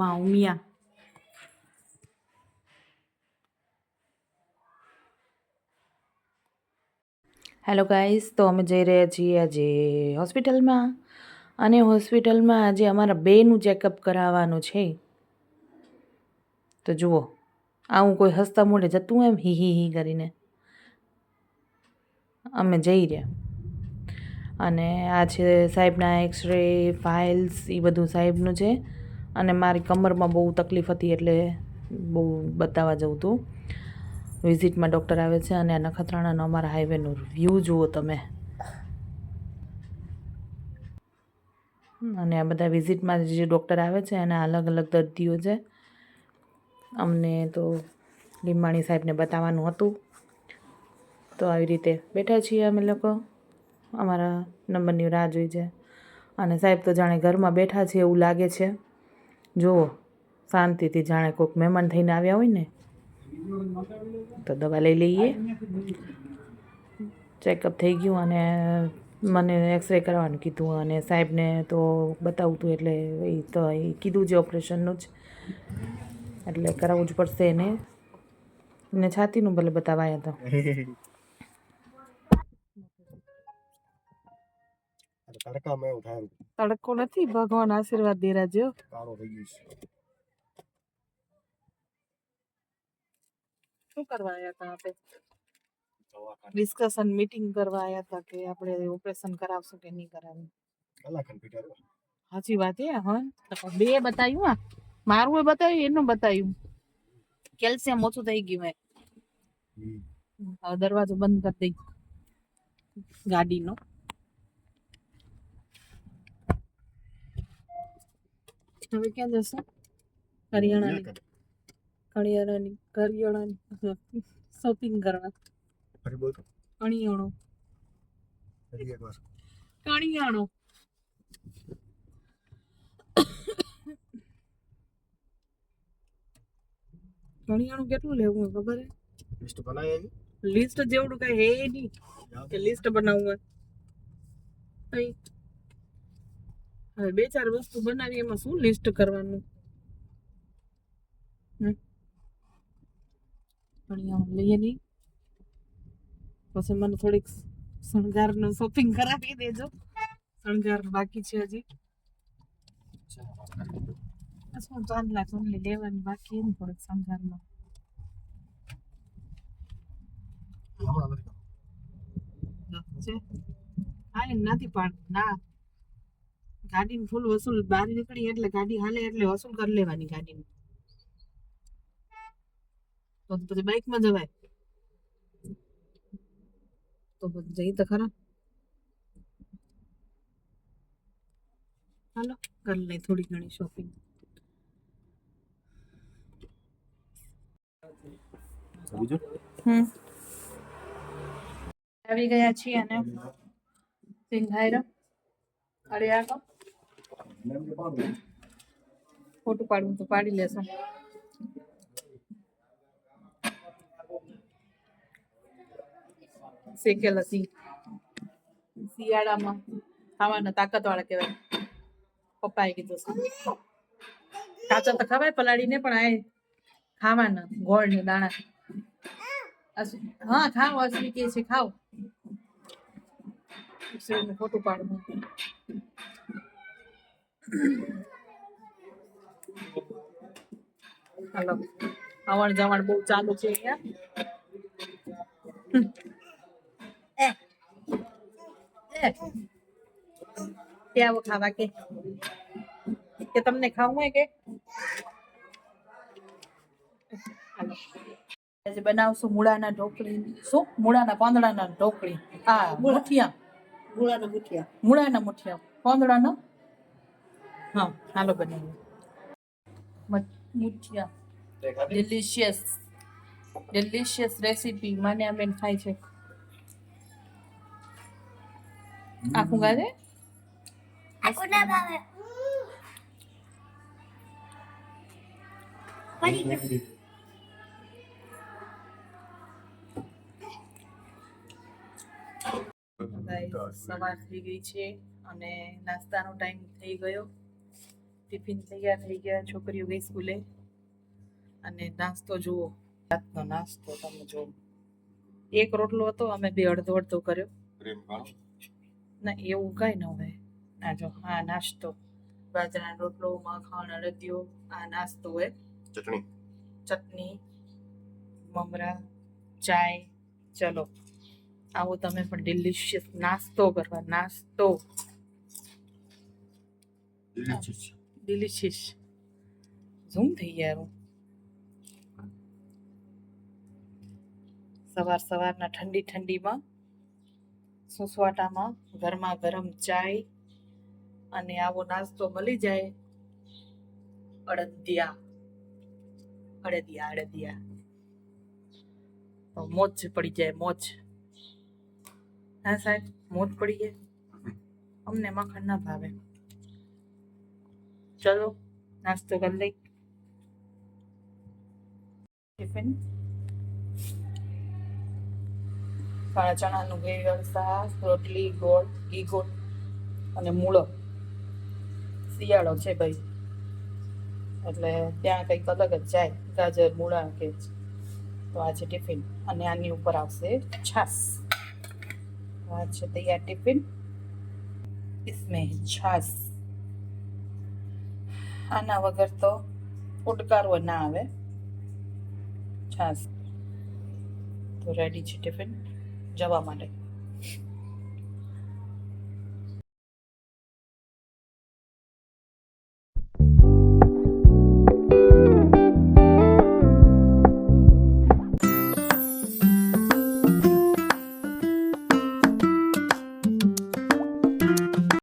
Umiya hello guys તો અમે જઈ રહ્યા છીએ આજે હોસ્પિટલમાં. અને હોસ્પિટલમાં આજે અમારા બેનું ચેકઅપ કરાવવાનું છે. તો જુઓ, આવું કોઈ હસતા મોઢે જતું એમ હી હી હી કરીને. અમે જઈ રહ્યા. અને આ છે સાહેબના એક્સરે ફાઇલ્સ એ બધું સાહેબનું છે. અને મારી કમરમાં બહુ તકલીફ હતી એટલે બહુ બતાવવા જવું હતું વિઝિટમાં ડૉક્ટર આવે છે અને આ નખત્રાણાનો અમારા હાઈવેનો વ્યૂ જુઓ તમે. અને આ બધા વિઝિટમાં જે ડૉક્ટર આવે છે એના અલગ અલગ દર્દીઓ છે. અમને તો લીંબાણી સાહેબને બતાવવાનું હતું. તો આવી રીતે બેઠા છીએ અમે લોકો. અમારા નંબરની રાહ જોઈ છે. અને સાહેબ તો જાણે ઘરમાં બેઠા છે એવું લાગે છે. જુઓ, શાંતિથી જાણે કોઈક મહેમાન થઈને આવ્યા હોય ને, તો દવા લઈ લઈએ. ચેકઅપ થઈ ગયું અને મને એક્સરે કરવાનું કીધું અને સાહેબને તો બતાવું હતું એટલે એ તો એ કીધું છે ઓપરેશનનું જ. એટલે કરાવવું જ પડશે એને. ને છાતીનું ભલે બતાવાયા હતા તડકામાં એવું થાય તડકો નથી? ભગવાન આશીર્વાદ દે રાજો કાળો થઈ ગયું છે. શું કરવા આવ્યા હતા આપણે ડિસ્કશન મીટિંગ કરવા આવ્યા હતા કે આપણે ઓપરેશન કરાવશું કે નહીં કરાવવું કલાક કમ્પ્યુટર સાચી વાત હે હા. બે બતાવ્યું આ મારું એ બતાવ્યું એનું બતાવ્યું કેલ્શિયમ ઓછું થઈ ગયું હે. હવે દરવાજો બંધ કરી દઈ. ગાડીનો. હવે ક્યાં જશે? હરિયાણાની. હરિયાણાની હરિયાણાની શોપિંગ કરવા. ફરી બોલ. તો. ફરી એક કણિયાણો. કણિયાણું કેટલું લેવું ખબર લિસ્ટ બનાવી લિસ્ટ જેવડું કઈ હે નહીં. કે લિસ્ટ બનાવવું હોય. તઈ હવે બે ચાર વસ્તુ બનાવી એમાં શું લિસ્ટ કરવાનું? કણિયાણું લઈએ નહીં. પછી મને થોડીક શણગારનું શોપિંગ કરાવી દેજો. શણગાર બાકી છે હજી. બસ હું ચાંદલા ચોંદલી લેવાની બાકી એમ થોડીક શણગારમાં. છે. હા એમ નથી પાડ ના. ગાડીનું ફૂલ વસૂલ બહાર નીકળી એટલે ગાડી હાલે એટલે વસૂલ કરી લેવાની ગાડીની. તો પછી બાઇકમાં જવાય. તો પછી જઈ તો ખરા. હાલો કરી લઈ થોડી ઘણી શોપિંગ આવી ગયા છીએ અને સિંઘાયરા તો ફોટું પાડવું તો પાડી લેશો. શેકેલા હતી. શિયાળામાં ખાવાના તાકાત વાળા કહેવાય. પપ્પાએ કીધું. કાચા તો ખવાય પલાળીને, પણ આ ખાવાના ગોળ ને દાણા હા, ખાઓ અશ્વિ કે છે? અશ્વિનું ફોટું પાડવું હાલો. આવણ જવણ બહુ ચાલુ છે અહીંયા. આવો ખાવા કે? કે તમને ખાવું હોય કે? આજે બનાવશું મૂળાના ઢોકળી. શું? મૂળાના પાંદડાના ઢોકળી. હા મુઠિયા. મૂળાના ગુઠિયા મૂળાના મુઠિયા. પાંદડાના હા હાલો બનાવીએ. મઠ- મુઠિયા. ડિલિશિયસ ડિલિશિયસ રેસીપી મને આ બેન ખાય છે. આખું ગાજે ના ભાવે. સવાર થઈ ગઈ છે અને નાસ્તાનો ટાઈમ થઈ ગયો. ટિફિન તૈયાર થઈ ગયા છોકરીઓ ગઈ સ્કૂલે. અને નાસ્તો જુઓ રાતનો નાસ્તો તમે જુઓ. એક રોટલો હતો અમે બે અડધો અડધો કર્યો. ના એવું કાંઈ ન હોય. આ જો આ નાસ્તો. બાજરાનો રોટલો માખણ અડદિયો આ નાસ્તો હોય. ચટણી? ચટણી મમરા ચાય. ચલો આવો તમે પણ ડિલિશિયસ નાસ્તો કરવા નાસ્તો. ડિલિશિયસ ડિલિશિયસ ઝૂમ થઈ ગયા સવાર સવારના ઠંડી ઠંડીમાં, સુસવાટામાં ગરમા ગરમ ચાય અને આવો નાસ્તો મળી જાય. અડદિયા. અડદિયા અડદિયા. તો મોજ પડી જાય, મોજ. હા સાહેબ, મોજ પડી જાય. અમને મખણ ના ભાવે. ચલો નાસ્તો કરી લઈ ટિફિન કાળા ચણાનું ગ્રેવીવાળું શાક, રોટલી, ગોળ ઘી ગોળ અને મૂળો. શિયાળો છે ભાઈ. એટલે ત્યાં કંઈક અલગ જ જાય, ગાજર, મૂળા કે તો આ છે ટિફિન. અને આની ઉપર આવશે છાસ આ છે તૈયાર ટિફિન. ઇસમે છાસ આના વગર તો ઉડકારવો ના આવે. છાસ તો રેડી છે ટિફિન જવા માટે.